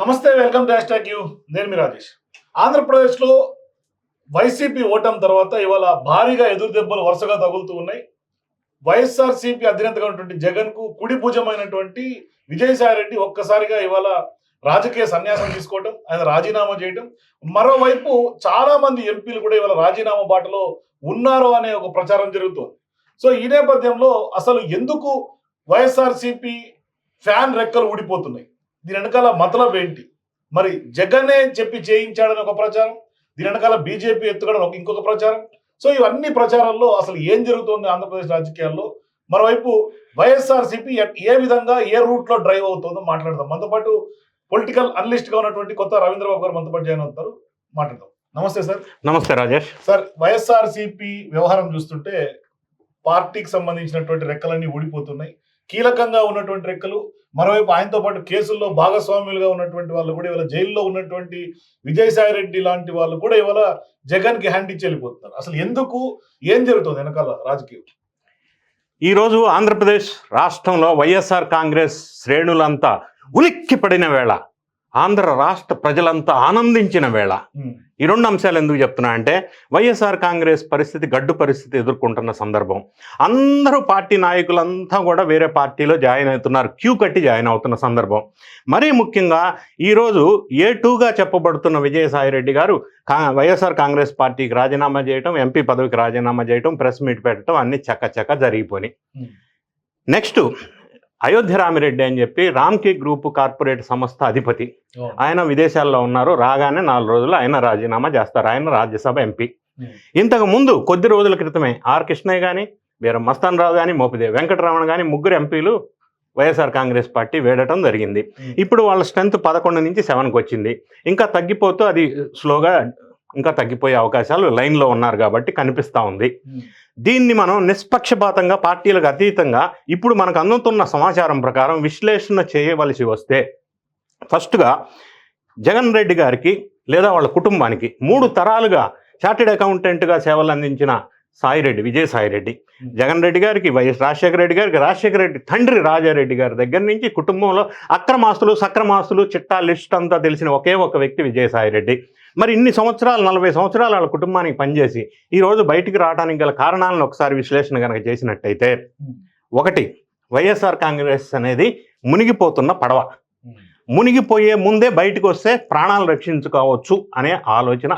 నమస్తే welcome to hash you. నేను మీ రాజేష్. ఆంధ్రప్రదేశ్లో వైసీపీ ఓటమి తర్వాత ఇవాళ భారీగా ఎదురు దెబ్బలు వరుసగా తగులుతూ ఉన్నాయి. వైఎస్ఆర్సీపీ అధినేతగా ఉన్నటువంటి జగన్కు కుడి భుజమైనటువంటి విజయసాయి రెడ్డి ఒక్కసారిగా ఇవాళ రాజకీయ సన్యాసం తీసుకోవటం ఆయన రాజీనామా చేయటం. మరోవైపు చాలా మంది ఎంపీలు కూడా ఇవాళ రాజీనామా బాటలో ఉన్నారు అనే ఒక ప్రచారం జరుగుతుంది. సో ఈ నేపథ్యంలో అసలు ఎందుకు వైఎస్ఆర్సీపీ ఫ్యాన్ రెక్కలు ఊడిపోతున్నాయి? దీని వెనకాల మతలబ్ ఏంటి? మరి జగనే చెప్పి చేయించాడని ఒక ప్రచారం దీని వెనకాల బీజేపీ ఎత్తుగడని ఒక ఇంకొక ప్రచారం. సో ఇవన్నీ ప్రచారాల్లో అసలు ఏం జరుగుతోంది ఆంధ్రప్రదేశ్ రాజకీయాల్లో? మరోవైపు వైఎస్ఆర్సీపీ ఏ విధంగా ఏ రూట్లో డ్రైవ్ అవుతుందో మాట్లాడదాం. మనతో పాటు పొలిటికల్ అనలిస్ట్గా ఉన్నటువంటి కొత్త రవీంద్రబాబు గారు మనతో పాటు జాయిన్ అవుతారు. మాట్లాడదాం. నమస్తే సార్. నమస్తే రాజేష్. సార్ వైఎస్ఆర్సీపీ వ్యవహారం చూస్తుంటే పార్టీకి సంబంధించినటువంటి రెక్కలన్నీ ఊడిపోతున్నాయి. కీలకంగా ఉన్నటువంటి రెక్కలు మరోవైపు ఆయనతో పాటు కేసుల్లో భాగస్వాములుగా ఉన్నటువంటి వాళ్ళు కూడా ఇవాళ జైల్లో ఉన్నటువంటి విజయసాయి రెడ్డి లాంటి వాళ్ళు కూడా ఇవాళ జగన్కి హ్యాండ్ ఇచ్చి వెళ్ళిపోతున్నారు. అసలు ఎందుకు? ఏం జరుగుతుంది వెనకాల రాజకీయం? ఈరోజు ఆంధ్రప్రదేశ్ రాష్ట్రంలో వైఎస్ఆర్ కాంగ్రెస్ శ్రేణులంతా ఉలిక్కి పడిన వేళ. ఆంధ్ర రాష్ట్ర ప్రజలంతా ఆనందించిన వేళ. ఈ రెండు అంశాలు ఎందుకు చెప్తున్నా అంటే వైఎస్ఆర్ కాంగ్రెస్ పరిస్థితి గడ్డు పరిస్థితి ఎదుర్కొంటున్న సందర్భం. అందరూ పార్టీ నాయకులంతా కూడా వేరే పార్టీలో జాయిన్ అవుతున్నారు క్యూ కట్టి జాయిన్ అవుతున్న సందర్భం. మరీ ముఖ్యంగా ఈరోజు ఏ టూగా చెప్పబడుతున్న విజయసాయి రెడ్డి గారు కా వైఎస్ఆర్ కాంగ్రెస్ పార్టీకి రాజీనామా చేయటం ఎంపీ పదవికి రాజీనామా చేయటం ప్రెస్ మీట్ పెట్టడం అన్ని చక్క చక్క జరిగిపోయినాయి. ఉమ్, నెక్స్ట్ అయోధ్య రామిరెడ్డి అని చెప్పి రామ్కి గ్రూప్ కార్పొరేట్ సంస్థ అధిపతి. ఆయన విదేశాల్లో ఉన్నారు రాగానే నాలుగు రోజులు ఆయన రాజీనామా చేస్తారు ఆయన రాజ్యసభ ఎంపీ. ఇంతకు ముందు కొద్ది రోజుల క్రితమే ఆర్ కృష్ణయ్య కానీ వీర మస్తాన్ రావు కానీ మోపిదేవి వెంకటరమణ కానీ ముగ్గురు ఎంపీలు వైఎస్ఆర్ కాంగ్రెస్ పార్టీ వేడటం జరిగింది. ఇప్పుడు వాళ్ళ స్ట్రెంత్ పదకొండు నుంచి సెవెన్కి వచ్చింది. ఇంకా తగ్గిపోతూ అది స్లోగా ఇంకా తగ్గిపోయే అవకాశాలు లైన్లో ఉన్నారు కాబట్టి కనిపిస్తూ ఉంది. దీన్ని మనం నిష్పక్షపాతంగా పార్టీలకు అతీతంగా ఇప్పుడు మనకు అందుతున్న సమాచారం ప్రకారం విశ్లేషణ చేయవలసి వస్తే ఫస్ట్గా జగన్ రెడ్డి గారికి లేదా వాళ్ళ కుటుంబానికి మూడు తరాలుగా చార్టెడ్ అకౌంటెంట్గా సేవలు అందించిన సాయిరెడ్డి విజయసాయిరెడ్డి జగన్ రెడ్డి గారికి వైఎస్ రాజశేఖర రెడ్డి గారికి రాజశేఖర రెడ్డి తండ్రి రాజారెడ్డి గారి దగ్గర నుంచి కుటుంబంలో అక్రమాస్తులు సక్రమాస్తులు చిట్టా లిస్ట్ అంతా తెలిసిన ఒకే ఒక వ్యక్తి విజయసాయిరెడ్డి మరి ఇన్ని సంవత్సరాలు నలభై సంవత్సరాలు వాళ్ళ కుటుంబానికి పనిచేసి ఈ రోజు బయటికి రావడానికి గల కారణాలను ఒకసారి విశ్లేషణ కనుక చేసినట్టయితే ఒకటి వైఎస్ఆర్ కాంగ్రెస్ అనేది మునిగిపోతున్న పడవ. మునిగిపోయే ముందే బయటకు వస్తే ప్రాణాలు రక్షించుకోవచ్చు అనే ఆలోచన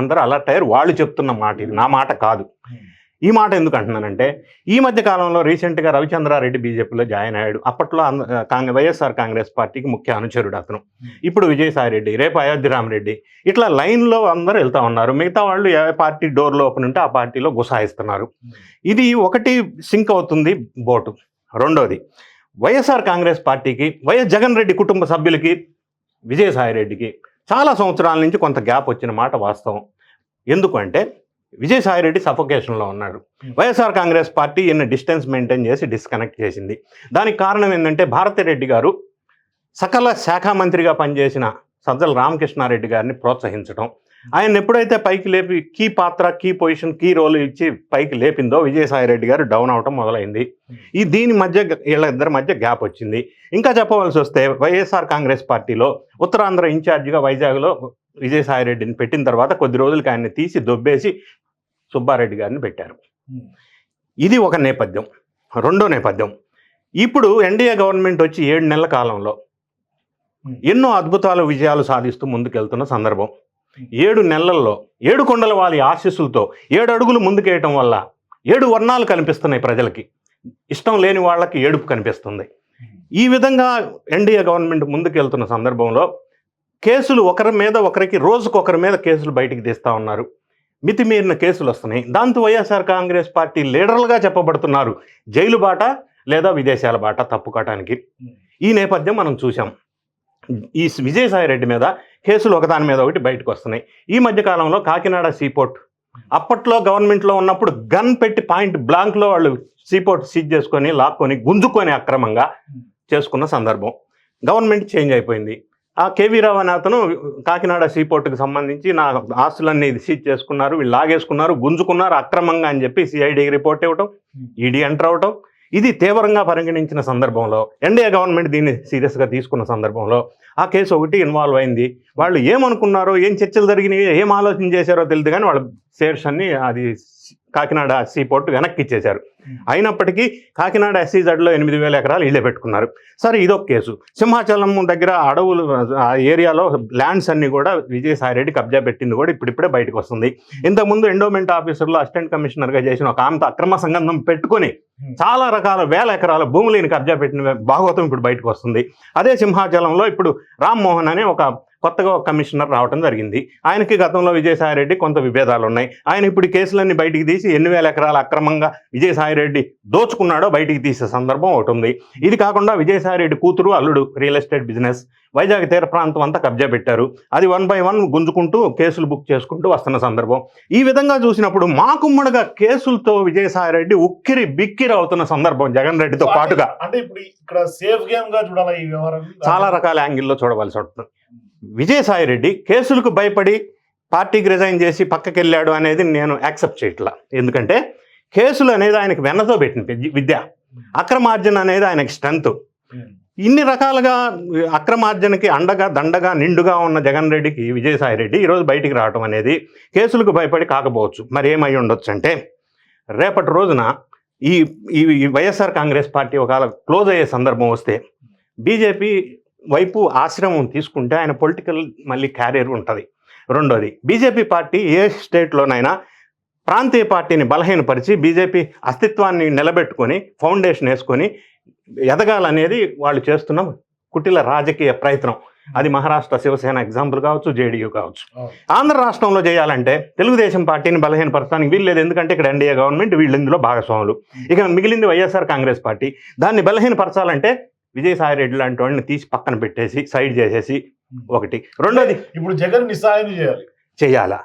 అందరూ అలర్ట్ అయ్యారు. వాళ్ళు చెప్తున్న మాట ఇది. నా మాట కాదు. ఈ మాట ఎందుకు అంటున్నానంటే ఈ మధ్య కాలంలో రీసెంట్గా రవిచంద్రారెడ్డి బీజేపీలో జాయిన్ అయ్యాడు. అప్పట్లో కాంగ్రెస్ వైఎస్ఆర్ కాంగ్రెస్ పార్టీకి ముఖ్య అనుచరుడు అతను. ఇప్పుడు విజయసాయి రెడ్డి రేపు అయోధ్య రామరెడ్డి ఇట్లా లైన్లో అందరూ వెళ్తా ఉన్నారు. మిగతా వాళ్ళు ఏ పార్టీ డోర్లో ఓపెన్ ఉంటే ఆ పార్టీలో గుసాయిస్తున్నారు. ఉమ్, ఇది ఒకటి సింక్ అవుతుంది బోటు. రెండోది వైఎస్ఆర్ కాంగ్రెస్ పార్టీకి వైఎస్ జగన్ రెడ్డి కుటుంబ సభ్యులకి విజయసాయి రెడ్డికి చాలా సంవత్సరాల నుంచి కొంత గ్యాప్ వచ్చిన మాట వాస్తవం. ఎందుకంటే విజయసాయి రెడ్డి సఫోకేషన్లో ఉన్నాడు. వైఎస్ఆర్ కాంగ్రెస్ పార్టీ ఈయన డిస్టెన్స్ మెయింటైన్ చేసి డిస్కనెక్ట్ చేసింది. దానికి కారణం ఏంటంటే భారతిరెడ్డి గారు సకల శాఖ మంత్రిగా పనిచేసిన సజ్జల రామకృష్ణారెడ్డి గారిని ప్రోత్సహించడం ఆయన ఎప్పుడైతే పైకి లేపి కీ పాత్ర కీ పొజిషన్ కీ రోల్ ఇచ్చి పైకి లేపిందో విజయసాయి రెడ్డి గారు డౌన్ అవటం మొదలైంది. ఈ దీని మధ్య వీళ్ళ ఇద్దరి మధ్య గ్యాప్ వచ్చింది. ఇంకా చెప్పవలసి వస్తే వైఎస్ఆర్ కాంగ్రెస్ పార్టీలో ఉత్తరాంధ్ర ఇన్ఛార్జిగా వైజాగ్లో విజయసాయి రెడ్డిని పెట్టిన తర్వాత కొద్ది రోజులకి ఆయన్ని తీసి దొబ్బేసి సుబ్బారెడ్డి గారిని పెట్టారు. ఇది ఒక నేపథ్యం. రెండో నేపథ్యం. ఇప్పుడు ఎన్డీఏ గవర్నమెంట్ వచ్చి ఏడు నెలల కాలంలో ఎన్నో అద్భుతాలు విజయాలు సాధిస్తూ ముందుకెళ్తున్న సందర్భం. ఏడు నెలల్లో ఏడు కొండల వారి ఆశీస్సులతో ఏడు అడుగులు ముందుకేయటం వల్ల ఏడు వర్ణాలు కనిపిస్తున్నాయి ప్రజలకి. ఇష్టం లేని వాళ్ళకి ఏడుపు కనిపిస్తుంది. ఈ విధంగా ఎన్డీఏ గవర్నమెంట్ ముందుకెళ్తున్న సందర్భంలో కేసులు ఒకరి మీద ఒకరికి రోజుకు ఒకరి మీద కేసులు బయటికి తీస్తూ ఉన్నారు. మితిమీరిన కేసులు వస్తున్నాయి. దాంతో వైఎస్ఆర్ కాంగ్రెస్ పార్టీ లీడర్లుగా చెప్పబడుతున్నారు. జైలు బాట లేదా విదేశాల బాట తప్పుకోవటానికి. ఈ నేపథ్యం మనం చూసాం ఈ విజయసాయి రెడ్డి మీద కేసులు ఒకదాని మీద ఒకటి బయటకు వస్తున్నాయి ఈ మధ్య కాలంలో కాకినాడ సీపోర్ట్. అప్పట్లో గవర్నమెంట్లో ఉన్నప్పుడు గన్ పెట్టి పాయింట్ బ్లాంక్లో వాళ్ళు సీపోర్ట్ సీజ్ చేసుకొని లాక్కొని గుంజుకొని అక్రమంగా చేసుకున్న సందర్భం. గవర్నమెంట్ చేంజ్ అయిపోయింది. ఆ కేవీ రావు అనే అతను కాకినాడ సీపోర్ట్కి సంబంధించి నా ఆస్తులన్నీ సీజ్ చేసుకున్నారు వీళ్ళు లాగేసుకున్నారు గుంజుకున్నారు అక్రమంగా అని చెప్పి సిఐడికి రిపోర్ట్ ఇవ్వటం ఈడీ ఎంటర్ అవటం ఇది తీవ్రంగా పరిగణించిన సందర్భంలో ఎన్డీఏ గవర్నమెంట్ దీన్ని సీరియస్గా తీసుకున్న సందర్భంలో ఆ కేసు ఒకటి ఇన్వాల్వ్ అయింది. వాళ్ళు ఏమనుకున్నారో ఏం చర్చలు జరిగినాయో ఏం ఆలోచన చేశారో తెలియదు కానీ వాళ్ళ సేర్స్ అన్ని అది కాకినాడ సీ పోర్ట్ వెనక్కి ఇచ్చేశారు. అయినప్పటికీ కాకినాడ ఎస్సీజడ్లో ఎనిమిది వేల ఎకరాలు ఇళ్ళే పెట్టుకున్నారు. సరే ఇదొక కేసు. సింహాచలం దగ్గర అడవులు ఆ ఏరియాలో ల్యాండ్స్ అన్ని కూడా విజయసాయిరెడ్డి కబ్జా పెట్టింది కూడా ఇప్పుడిప్పుడే బయటకు వస్తుంది. ఇంతకుముందు ఎండోమెంట్ ఆఫీసర్లో అసిస్టెంట్ కమిషనర్గా చేసిన ఒక ఆమెతో అక్రమ సంబంధం పెట్టుకొని చాలా రకాల వేల ఎకరాల భూములని కబ్జా పెట్టిన భాగవతం ఇప్పుడు బయటకు వస్తుంది. అదే సింహాచలంలో ఇప్పుడు రామ్మోహన్ అనే ఒక కొత్తగా ఒక కమిషనర్ రావడం జరిగింది. ఆయనకి గతంలో విజయసాయిరెడ్డి కొంత విభేదాలు ఉన్నాయి ఆయన ఇప్పుడు కేసులన్నీ బయటికి తీసి ఎన్ని వేల ఎకరాల అక్రమంగా విజయసాయిరెడ్డి దోచుకున్నాడో బయటికి తీసే సందర్భం ఒకటి ఉంది. ఇది కాకుండా విజయసాయిరెడ్డి కూతురు అల్లుడు రియల్ ఎస్టేట్ బిజినెస్ వైజాగ్ తీర ప్రాంతం అంతా కబ్జా పెట్టారు. అది వన్ బై వన్ గుంజుకుంటూ కేసులు బుక్ చేసుకుంటూ వస్తున్న సందర్భం. ఈ విధంగా చూసినప్పుడు మాకుమ్మడిగా కేసులతో విజయసాయిరెడ్డి ఉక్కిరి బిక్కిరి అవుతున్న సందర్భం జగన్ రెడ్డితో పాటుగా. అంటే ఇప్పుడు ఇక్కడ సేఫ్ గేమ్గా చూడాలి ఈ వ్యవహారం? చాలా రకాల యాంగిల్లో చూడవలసి ఉంటుంది విజయసాయిరెడ్డి కేసులకు భయపడి పార్టీకి రిజైన్ చేసి పక్కకి వెళ్ళాడు అనేది నేను యాక్సెప్ట్ చేయట్లా. ఎందుకంటే కేసులు అనేది ఆయనకు వెన్నతో పెట్టిన విద్య- విద్య. అక్రమార్జన అనేది ఆయనకి స్ట్రెంత్. ఇన్ని రకాలుగా అక్రమార్జనకి అండగా దండగా నిండుగా ఉన్న జగన్ రెడ్డికి విజయసాయి రెడ్డి ఈరోజు బయటికి రావడం అనేది కేసులకు భయపడి కాకపోవచ్చు. మరి ఏమై ఉండొచ్చు అంటే రేపటి రోజున ఈ ఈ వైఎస్ఆర్ కాంగ్రెస్ పార్టీ ఒకవేళ క్లోజ్ అయ్యే సందర్భం వస్తే బీజేపీ వైపు ఆశ్రమం తీసుకుంటే ఆయన పొలిటికల్ మళ్ళీ క్యారియర్ ఉంటుంది. రెండోది బీజేపీ పార్టీ ఏ స్టేట్లోనైనా ప్రాంతీయ పార్టీని బలహీనపరిచి బీజేపీ అస్తిత్వాన్ని నిలబెట్టుకొని ఫౌండేషన్ వేసుకొని ఎదగాలనేది వాళ్ళు చేస్తున్న కుటిల రాజకీయ ప్రయత్నం. అది మహారాష్ట్ర శివసేన ఎగ్జాంపుల్ కావచ్చు జేడీయూ కావచ్చు. ఆంధ్ర రాష్ట్రంలో చేయాలంటే తెలుగుదేశం పార్టీని బలహీనపరచడానికి వీల్లేదు ఎందుకంటే ఇక్కడ ఎన్డీఏ గవర్నమెంట్ వీళ్ళు ఇందులో భాగస్వాములు. ఇక మిగిలింది వైఎస్ఆర్ కాంగ్రెస్ పార్టీ. దాన్ని బలహీనపరచాలంటే విజయసాయి రెడ్డి లాంటి వాళ్ళని తీసి పక్కన పెట్టేసి సైడ్ చేసేసి ఒకటి. రెండోది ఇప్పుడు జగన్ నిస్సాయం చేయాలి. చేయాలా?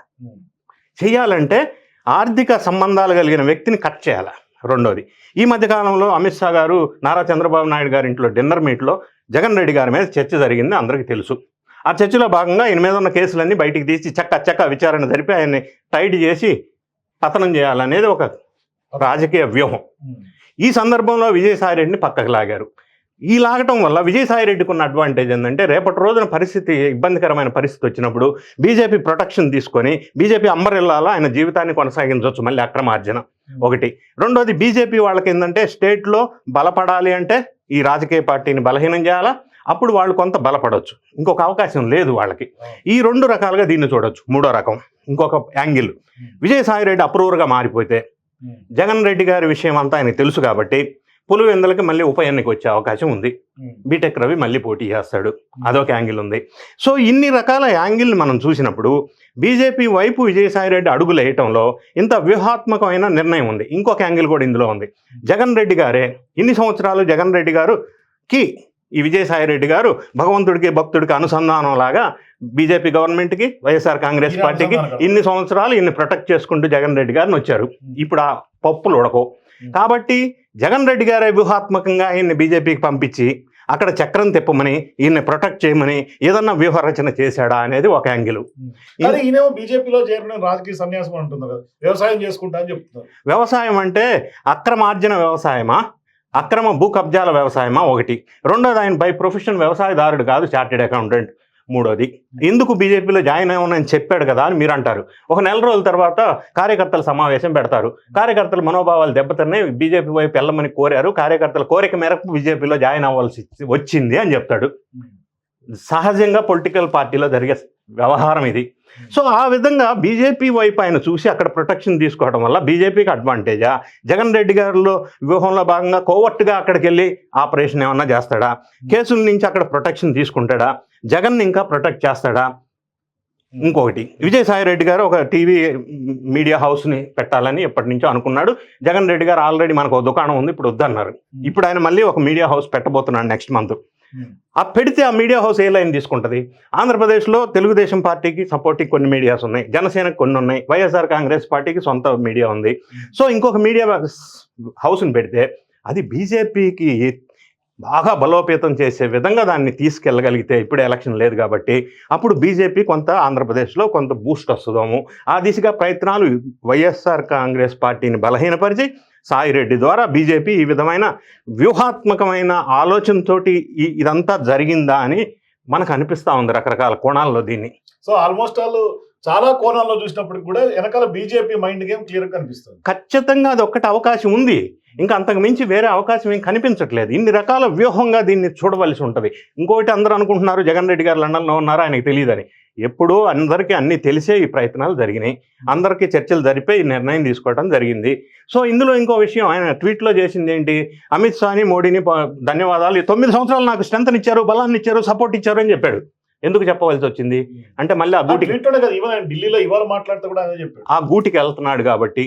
చేయాలంటే ఆర్థిక సంబంధాలు కలిగిన వ్యక్తిని కట్ చేయాలి? రెండోది. ఈ మధ్య కాలంలో అమిత్ షా గారు నారా చంద్రబాబు నాయుడు గారి ఇంట్లో డిన్నర్ మీట్లో జగన్ రెడ్డి గారి మీద చర్చ జరిగింది అందరికీ తెలుసు. ఆ చర్చలో భాగంగా ఈయన మీద ఉన్న కేసులన్నీ బయటికి తీసి చక్క చక్క విచారణ జరిపి ఆయన్ని టైట్ చేసి పతనం చేయాలనేది ఒక రాజకీయ వ్యూహం. ఈ సందర్భంలో విజయసాయిరెడ్డిని పక్కకు లాగారు. ఈ లాగటం వల్ల విజయసాయిరెడ్డికి ఉన్న అడ్వాంటేజ్ ఏంటంటే రేపటి రోజున పరిస్థితి ఇబ్బందికరమైన పరిస్థితి వచ్చినప్పుడు బీజేపీ ప్రొటెక్షన్ తీసుకొని బీజేపీ అంబరెల్లాలో ఆయన జీవితాన్ని కొనసాగించవచ్చు మళ్ళీ అక్రమార్జన ఒకటి. రెండోది బీజేపీ వాళ్ళకి ఏంటంటే స్టేట్లో బలపడాలి అంటే ఈ రాజకీయ పార్టీని బలహీనం చేయాలా? అప్పుడు వాళ్ళు కొంత బలపడవచ్చు ఇంకొక అవకాశం లేదు వాళ్ళకి. ఈ రెండు రకాలుగా దీన్ని చూడొచ్చు. మూడో రకం ఇంకొక యాంగిల్ విజయసాయిరెడ్డి అప్రూవర్గా మారిపోతే జగన్ రెడ్డి గారి విషయం అంతా ఆయనకు తెలుసు కాబట్టి పులివెందులకి మళ్ళీ ఉప ఎన్నిక వచ్చే అవకాశం ఉంది. బీటెక్ రవి మళ్ళీ పోటీ చేస్తాడు. అదొక యాంగిల్ ఉంది. సో ఇన్ని రకాల యాంగిల్ని మనం చూసినప్పుడు బీజేపీ వైపు విజయసాయిరెడ్డి అడుగులు వేయటంలో ఇంత వ్యూహాత్మకమైన నిర్ణయం ఉంది. ఇంకొక యాంగిల్ కూడా ఇందులో ఉంది. జగన్ రెడ్డి గారే ఇన్ని సంవత్సరాలు జగన్ రెడ్డి గారుకి ఈ విజయసాయిరెడ్డి గారు భగవంతుడికి భక్తుడికి అనుసంధానం లాగా బీజేపీ గవర్నమెంట్కి వైఎస్ఆర్ కాంగ్రెస్ పార్టీకి. ఇన్ని సంవత్సరాలు ఇన్ని ప్రొటెక్ట్ చేసుకుంటూ జగన్ రెడ్డి గారిని వచ్చారు. ఇప్పుడు ఆ పప్పులు ఉడకవు. కాబట్టి జగన్ రెడ్డి గారే వ్యూహాత్మకంగా ఈయన్ని బీజేపీకి పంపించి అక్కడ చక్రం తిప్పమని ఈయన్ని ప్రొటెక్ట్ చేయమని ఏదన్నా వ్యూహ రచన చేశాడా అనేది ఒక యాంగిల్. ఈయనేమో బీజేపీలో చేరిన రాజకీయ సన్యాసం అంటున్నారు వ్యవసాయం చేసుకుంటా అని చెప్తున్నారు. వ్యవసాయం అంటే అక్రమార్జన వ్యవసాయమా? అక్రమ భూ కబ్జాల వ్యవసాయమా ఒకటి? రెండోది ఆయన బై ప్రొఫెషన్ వ్యవసాయదారుడు కాదు చార్టెడ్ అకౌంటెంట్. మూడోది. ఎందుకు బీజేపీలో జాయిన్ అయ్యామని చెప్పాడు కదా అని మీరు అంటారు. ఒక నెల రోజుల తర్వాత కార్యకర్తల సమావేశం పెడతారు. కార్యకర్తల మనోభావాలు దెబ్బతిన్నాయి. బీజేపీ వైపు వెళ్ళమని కోరారు. కార్యకర్తల కోరిక మేరకు బీజేపీలో జాయిన్ అవ్వాల్సి వచ్చింది అని చెప్తాడు. సహజంగా పొలిటికల్ పార్టీలో జరిగే వ్యవహారం ఇది. సో ఆ విధంగా బీజేపీ వైపు ఆయన చూసి అక్కడ ప్రొటెక్షన్ తీసుకోవడం వల్ల బీజేపీకి అడ్వాంటేజా? జగన్ రెడ్డి గారిలో వ్యూహంలో భాగంగా కోవర్ట్గా అక్కడికి వెళ్ళి ఆపరేషన్ ఏమన్నా చేస్తాడా? కేసుల నుంచి అక్కడ ప్రొటెక్షన్ తీసుకుంటాడా? జగన్ ఇంకా ప్రొటెక్ట్ చేస్తాడా? ఇంకొకటి. విజయసాయి రెడ్డి గారు ఒక టీవీ మీడియా హౌస్ని పెట్టాలని ఎప్పటి నుంచో అనుకున్నాడు. జగన్ రెడ్డి గారు ఆల్రెడీ మనకు దుకాణం ఉంది ఇప్పుడు వద్దన్నారు. ఇప్పుడు ఆయన మళ్ళీ ఒక మీడియా హౌస్ పెట్టబోతున్నాడు నెక్స్ట్ మంత్. ఆ పెడితే ఆ మీడియా హౌస్ ఏ లైన్ తీసుకుంటుంది? ఆంధ్రప్రదేశ్లో తెలుగుదేశం పార్టీకి సపోర్టింగ్ కొన్ని మీడియాస్ ఉన్నాయి. జనసేనకు కొన్ని ఉన్నాయి. వైఎస్ఆర్ కాంగ్రెస్ పార్టీకి సొంత మీడియా ఉంది. సో ఇంకొక మీడియా హౌస్ని పెడితే అది బీజేపీకి బాగా బలోపేతం చేసే విధంగా దాన్ని తీసుకెళ్ళగలిగితే ఇప్పుడు ఎలక్షన్ లేదు కాబట్టి అప్పుడు బీజేపీ కొంత ఆంధ్రప్రదేశ్లో కొంత బూస్ట్ వస్తుందాము. ఆ దిశగా ప్రయత్నాలు వైఎస్ఆర్ కాంగ్రెస్ పార్టీని బలహీనపరిచి సాయిరెడ్డి ద్వారా బీజేపీ ఈ విధమైన వ్యూహాత్మకమైన ఆలోచనతోటి ఇదంతా జరిగిందా అని మనకు అనిపిస్తూ ఉంది రకరకాల కోణాల్లో దీన్ని. సో ఆల్మోస్ట్ ఆల్ చాలా కోణాల్లో చూసినప్పటికి కూడా వెనకాల బీజేపీ మైండ్ గేమ్ క్లియర్ కనిపిస్తుంది ఖచ్చితంగా అది ఒక్కటి అవకాశం ఉంది. ఇంకా అంతకు మించి వేరే అవకాశం ఏం కనిపించట్లేదు. ఇన్ని రకాల వ్యూహంగా దీన్ని చూడవలసి ఉంటుంది. ఇంకొకటి అందరూ అనుకుంటున్నారు జగన్ రెడ్డి గారు లండన్లో ఉన్నారు ఆయనకి తెలియదని. ఎప్పుడూ అందరికీ అన్ని తెలిసే ఈ ప్రయత్నాలు జరిగినాయి. అందరికీ చర్చలు జరిపే ఈ నిర్ణయం తీసుకోవడం జరిగింది. సో ఇందులో ఇంకో విషయం ఆయన ట్వీట్లో చేసింది ఏంటి? అమిత్ షాని మోడీని ధన్యవాదాలు. ఈ తొమ్మిది సంవత్సరాలు నాకు స్ట్రెంత్ ఇచ్చారు బలాన్ని ఇచ్చారు సపోర్ట్ ఇచ్చారు అని చెప్పాడు. ఎందుకు చెప్పవలసి వచ్చింది? అంటే మళ్ళీ ఆ గూటికి ఢిల్లీలో ఇవాళ మాట్లాడితే కూడా చెప్పాడు. ఆ గూటికి వెళ్తున్నాడు కాబట్టి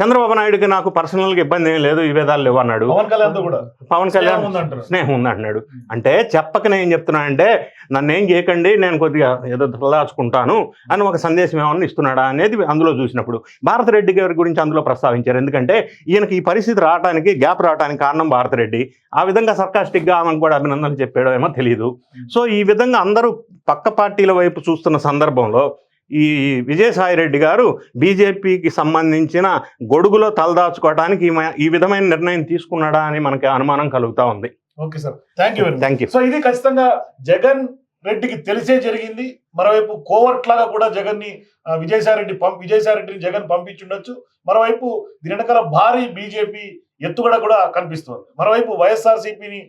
చంద్రబాబు నాయుడుకి నాకు పర్సనల్గా ఇబ్బంది ఏం లేదు ఈ విధాలు లేవు అన్నాడు. పవన్ కళ్యాణ్ కూడా. పవన్ కళ్యాణ్ స్నేహం ఉంది అంటున్నాడు అంటే చెప్పకనే ఏం చెప్తున్నా అంటే నన్ను ఏం చేయకండి నేను కొద్దిగా ఏదో తలదాచుకుంటాను అని ఒక సందేశం ఏమన్నా ఇస్తున్నాడా అనేది అందులో చూసినప్పుడు భారతరెడ్డి గారి గురించి అందులో ప్రస్తావించారు. ఎందుకంటే ఈయనకి ఈ పరిస్థితి రావడానికి గ్యాప్ రావడానికి కారణం భారతరెడ్డి. ఆ విధంగా సర్కాస్టిక్గా ఆమెకు కూడా అభినందనలు చెప్పాడో ఏమో తెలియదు సో ఈ విధంగా అందరూ పక్క పార్టీల వైపు చూస్తున్న సందర్భంలో ఈ విజయసాయి రెడ్డి గారు బీజేపీకి సంబంధించిన గొడుగులో తలదాచుకోవడానికి ఈ విధమైన నిర్ణయం తీసుకున్నాడా అని మనకి అనుమానం కలుగుతా ఉంది. Okay sir. Thank you thank you so ఇది ఖచ్చితంగా జగన్ రెడ్డికి తెలిసే జరిగింది. మరోవైపు కోవర్ట్ లాగా కూడా జగన్ని ఆ, విజయసాయి రెడ్డి పంప్ విజయసాయి రెడ్డిని జగన్ పంపించుండొచ్చు. మరోవైపు దీని వెనకాల భారీ బీజేపీ ఎత్తుగడ కూడా కనిపిస్తుంది. మరోవైపు వైఎస్ఆర్ సిపిని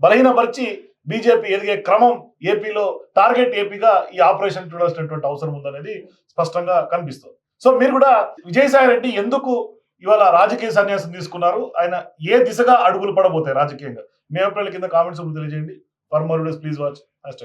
బలహీనపరిచి బీజేపీ ఎదిగే క్రమం ఏపీలో టార్గెట్ ఏపీగా ఈ ఆపరేషన్ చూడాల్సినటువంటి అవసరం ఉందనేది స్పష్టంగా కనిపిస్తుంది. సో మీరు కూడా విజయసాయి రెడ్డి ఎందుకు ఇవాళ రాజకీయ సన్యాసం తీసుకున్నారు? ఆయన ఏ దిశగా అడుగులు పడబోతాయి రాజకీయంగా? మీ అభిప్రాయాల కింద కామెంట్స్ తెలియజేయండి. For more please watch. Hash